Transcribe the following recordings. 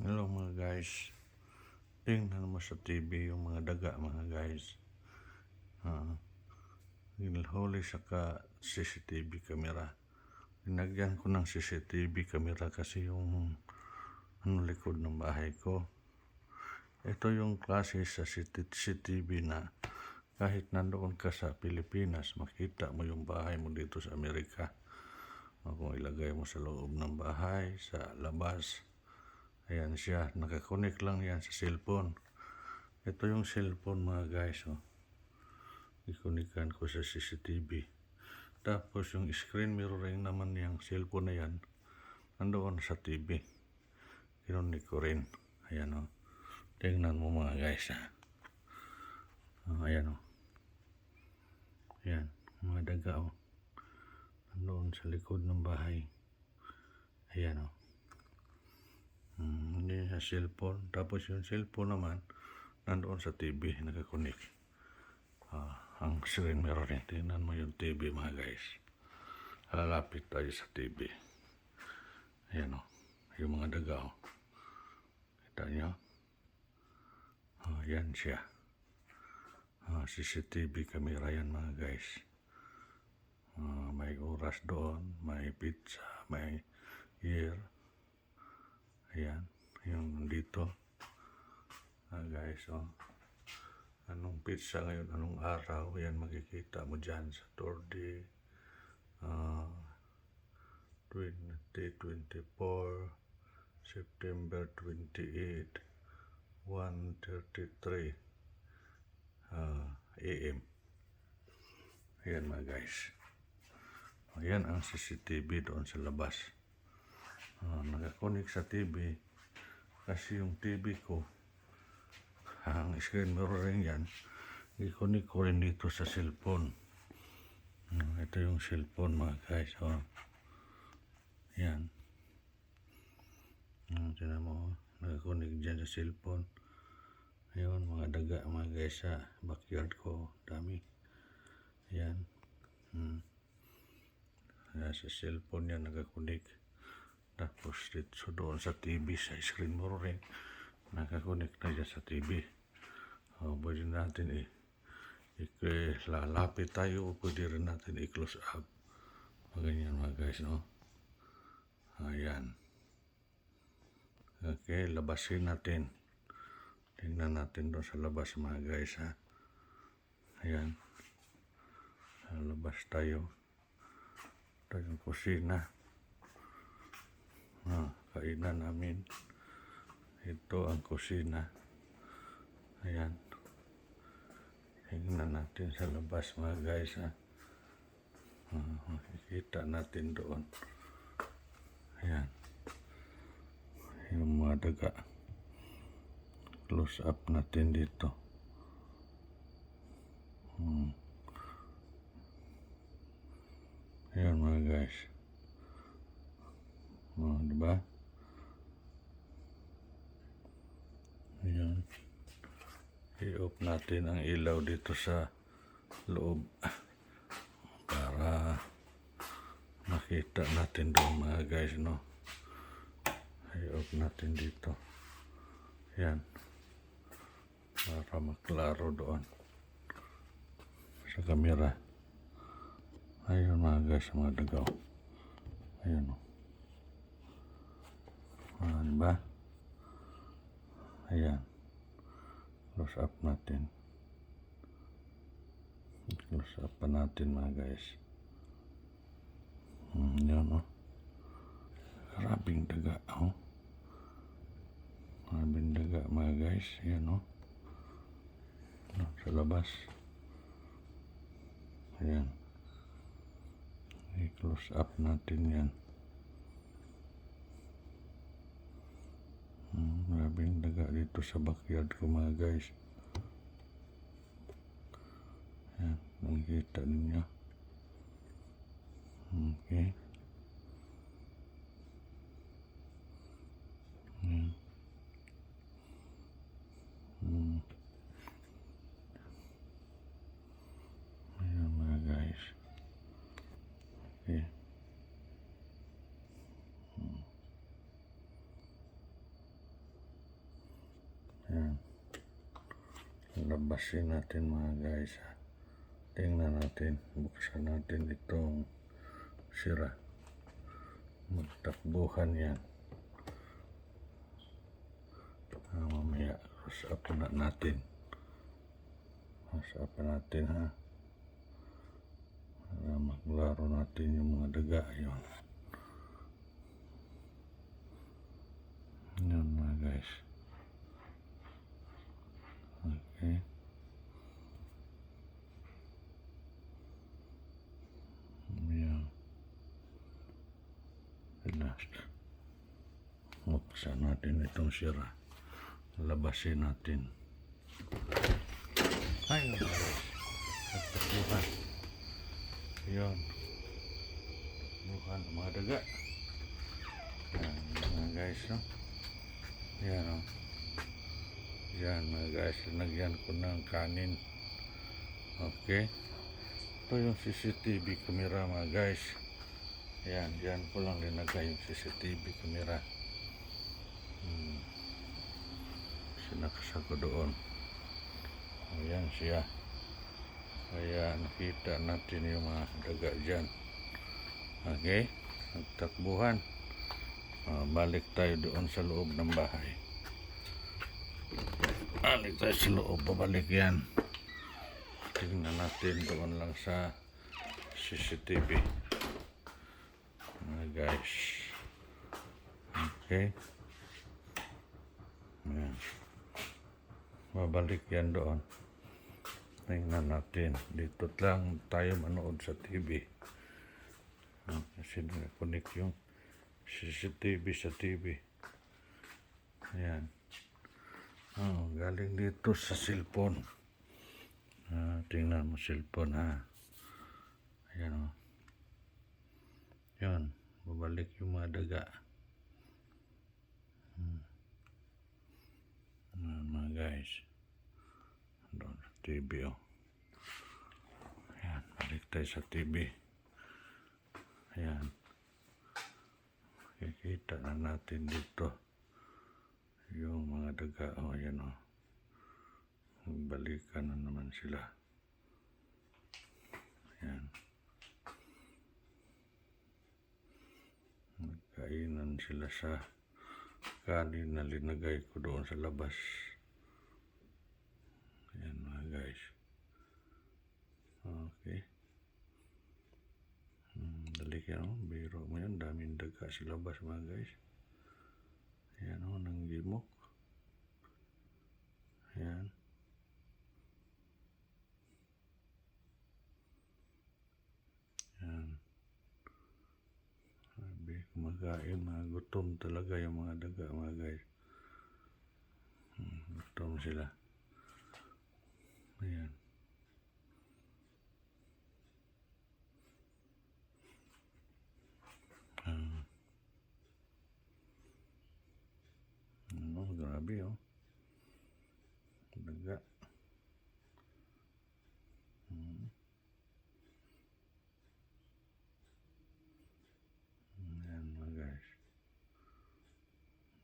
Hello mga guys. Tingnan mo sa TV yung mga daga mga guys. Ah. Ginhuli sa ka CCTV camera. Linagyan ko ng CCTV camera kasi yung ano likod ng bahay ko. Ito yung klase sa CCTV na kahit nandoon ka sa Pilipinas, makita mo yung bahay mo dito sa Amerika. Kung ilagay mo sa loob ng bahay, sa labas, Ayan siya, nakakonek lang yan sa cellphone. Ito yung cellphone mga guys, oh. Ikunikan ko sa CCTV. Tapos yung screen mirroring naman yung cellphone na yan, nandoon sa TV. Kinunik ko rin. Ayan, oh. Tingnan mo mga guys, ha. Oh, ayan, oh. Ayan, mga daga, oh. Nandoon sa likod ng bahay. Ayan, oh. Hmm, hindi sa cellphone. Tapos yung cellphone naman, nandoon sa TV, nakakunik. Ah, ang screen mirroring. Tingnan mo yung TV mga guys. Lalapit tayo sa TV. Ayan o. Yung mga daga o. Kita nyo? Oh, yan siya. Ah, CCTV camera yan mga guys. Ah, may oras doon, may pizza, may year, Ayan, yung dito. Ah, guys, oh. Anong pizza ngayon, anong araw, yan makikita mo dyan sa Tordi. Ah, 2024, September 28, 1.33 ah, AM. Ayan mga guys. Ayan ang CCTV doon sa labas uh, nakakonik sa TV kasi yung TV ko ang screen mirroring yan. Ikonik ko rin dito sa cellphone. Uh, ito yung cellphone mga guys oh. yan. Uh, tinan mo oh. nakakonik dyan sa cellphone. Ayun mga daga mga guys sa backyard ko dami. Yan. Hmm. sa cellphone yan nakakonik tapos dito doon sa TV, sa screen mirroring, nakakonect na dyan sa TV. O, pwede natin eh, lalapit tayo o pwede rin natin i-close up. Ganyan mga guys, no? Ayan. Okay, labasin natin. Tingnan natin doon sa labas mga guys, ha? Ayan. Sa labas tayo. Ito yung kusina ah, kainan namin. Ito ang kusina. Ayan. Tingnan natin sa labas mga guys ha. Ah, makikita natin doon. Ayan. Yung mga daga. Close up natin dito. Hmm. Ayan mga guys. Oh, di ba? Ayan. I-off natin ang ilaw dito sa loob para makita natin doon mga guys, no? I-off natin dito. Yan. Para maklaro doon sa kamera. Ayun mga guys, mga dagaw. Ayun, oh. Ah, diba? Ayan. Close up natin. Close up pa natin mga guys. Hmm, yan oh. Karabing daga oh. Karabing daga mga guys. Yan oh. No, sa labas. Ayan. I-close up natin yan. Hmm, grabing daga dito sa backyard ko mga guys. Yan, nakikita ninyo. Okay. Okay. Labasin natin mga guys ha. tingnan natin. Buksan natin itong sira. Magtakbuhan yan. Ah, mamaya up na natin. Up natin ha. Para maglaro natin yung mga daga yun yun mga guys okay Yan. Last. Buksan natin itong sira. Labasin natin. Ay. Nagtakbuhan. Yun. Bukan mga daga. Yan, mga guys, no? Yan, no? Yan, mga guys. Lagyan ko ng kanin. Okay. Ito yung CCTV camera, mga guys. Yan, yan ko lang linagay yung CCTV camera. Hmm. Sinaksa ko doon. Ayan siya. Kaya nakita natin yung mga daga dyan. Okay? Nagtakbuhan. Ah, balik tayo doon sa loob ng bahay. Balik tayo sa loob. Babalik yan. Tingnan natin doon lang sa CCTV. Mga guys. Okay? Ayan. Babalik yan doon. Tingnan natin. Dito lang tayo manood sa TV. Ah, Kasi nakakunik yung CCTV sa TV. Ayan. Oh, galing dito sa cellphone. Ah, tingnan mo cellphone ha. Ayan o. Yan. Babalik yung mga daga. Hmm. Ayan, mga guys. Doon TV o. Ayan. Balik tayo sa TV. Ayan. Kikita na natin dito yung mga daga. O, ayan o. Balikan na naman sila. Ayan. Nagkainan sila sa kanin na linagay ko doon sa labas. Ayan mga guys. Okay. Hmm, dali ka no? Biro mo yan. Daming daga sa labas mga guys. Ayan o, nang gimok. Ayan. Yan. Sabi, kumakain, mga gutom talaga yung mga daga, mga guys. Hmm, gutom sila. Ayan. Ah. Ano, grabe oh. Daga. Hmm. Ayan mga guys.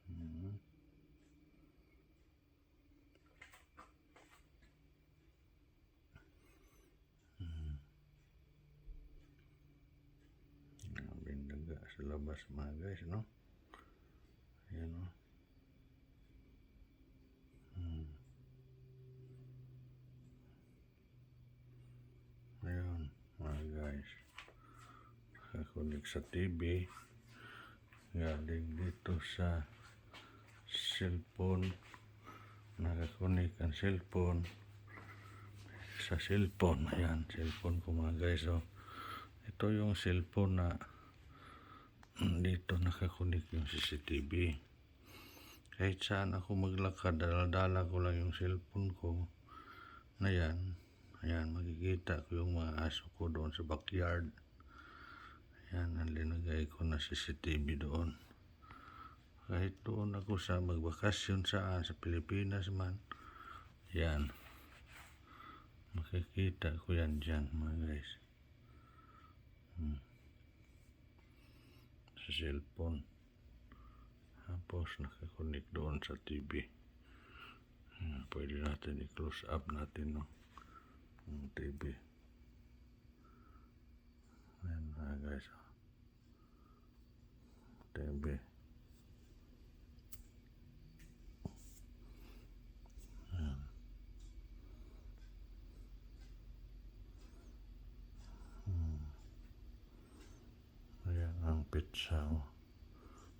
Mhm. Mhm. Daga sa labas mga guys, no? Ayan o. Hmm. Ayan, mga guys. Nakakunik sa TV. Galing dito sa cellphone. Nakakunik ang cellphone. Sa cellphone. Ayan, cellphone ko mga guys. Oh. Ito yung cellphone na dito nakakunik yung CCTV. Kahit saan ako maglakad, dala-dala ko lang yung cellphone ko na yan. Ayan, makikita ko yung mga aso ko doon sa backyard. Ayan, ang linagay ko na CCTV doon. Kahit doon ako sa magbakasyon saan, sa Pilipinas man. Yan. Makikita ko yan dyan, mga guys. Hmm. Sa cellphone. Tapos nakakunik doon sa TV. Pwede natin i-close up natin no ang TV. Ayan mga guys. TV. Ang pizza. oh.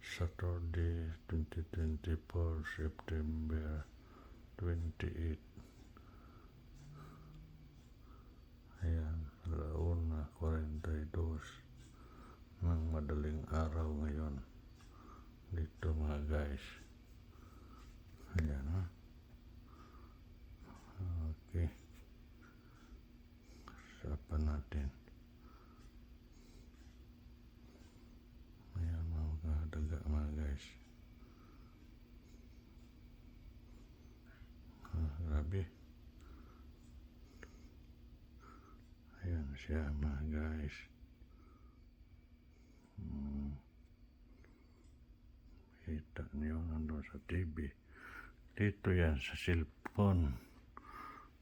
Saturday, 2024, September 28. Ayan, alauna 42 ng madaling araw ngayon. Dito mga guys. Ayan ha. Okay. Sapan natin. Siya mga guys. Hmm. Kita niyo nandun sa TV. Dito yan sa cellphone.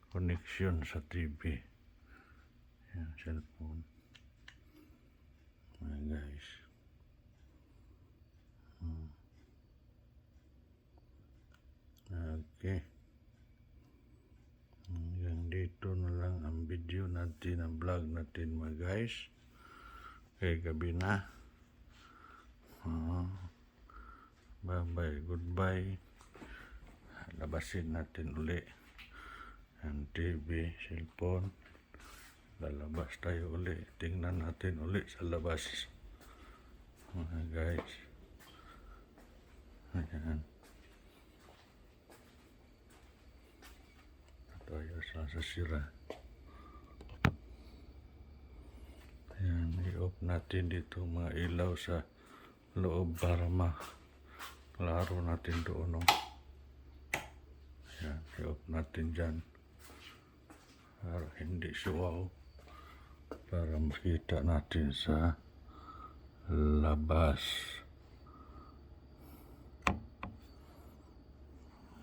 Connection sa TV. Yan, cellphone. Mga guys. Hmm. Okay. Hanggang dito na lang ang video natin, ang vlog natin mga guys. Kay gabi na. Ah. bye-bye, goodbye. Labasin natin uli ang TV, cellphone. Lalabas tayo uli. Tingnan natin uli sa labas. Mga guys. Ayan. Tayo sa sasira. Ayan, i-off natin dito mga ilaw sa loob para maklaro natin doon. No? Ayan, i-off natin dyan. Para hindi suwaw. Para makita natin sa labas.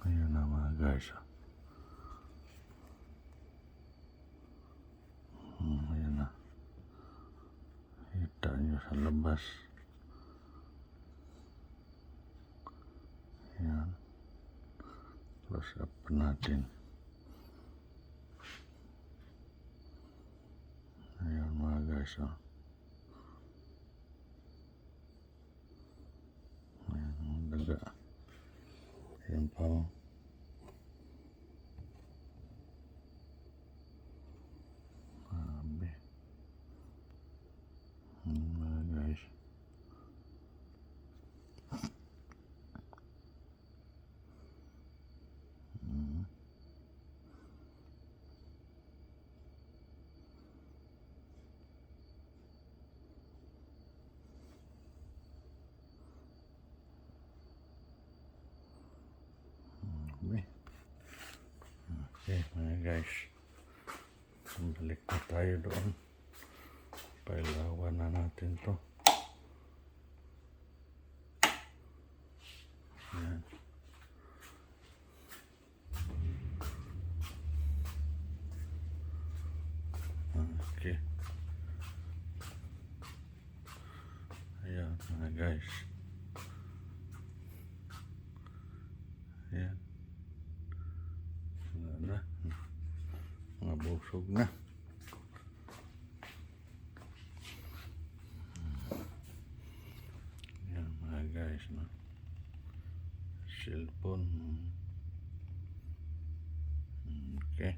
Ayan na mga guys. ah. Hmm, nyo sa labas. Ayan. Close up natin. Ayan mga guys. Oh. Ayan ang daga. Ayan pa. Oh. Grabe. Ayan mga guys. Mm. Okay. Guys. Balik na tayo doon. Pailawan na natin to. Yan. Okay. Ayan, mga guys. Ayan. Wala na. Mga busog na. Ayan, mga guys. No? Cellphone. Okay.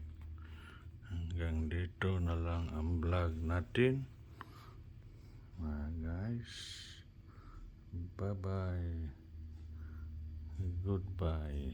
Hanggang dito na lang ang vlog natin. Mga guys. Bye-bye. Goodbye.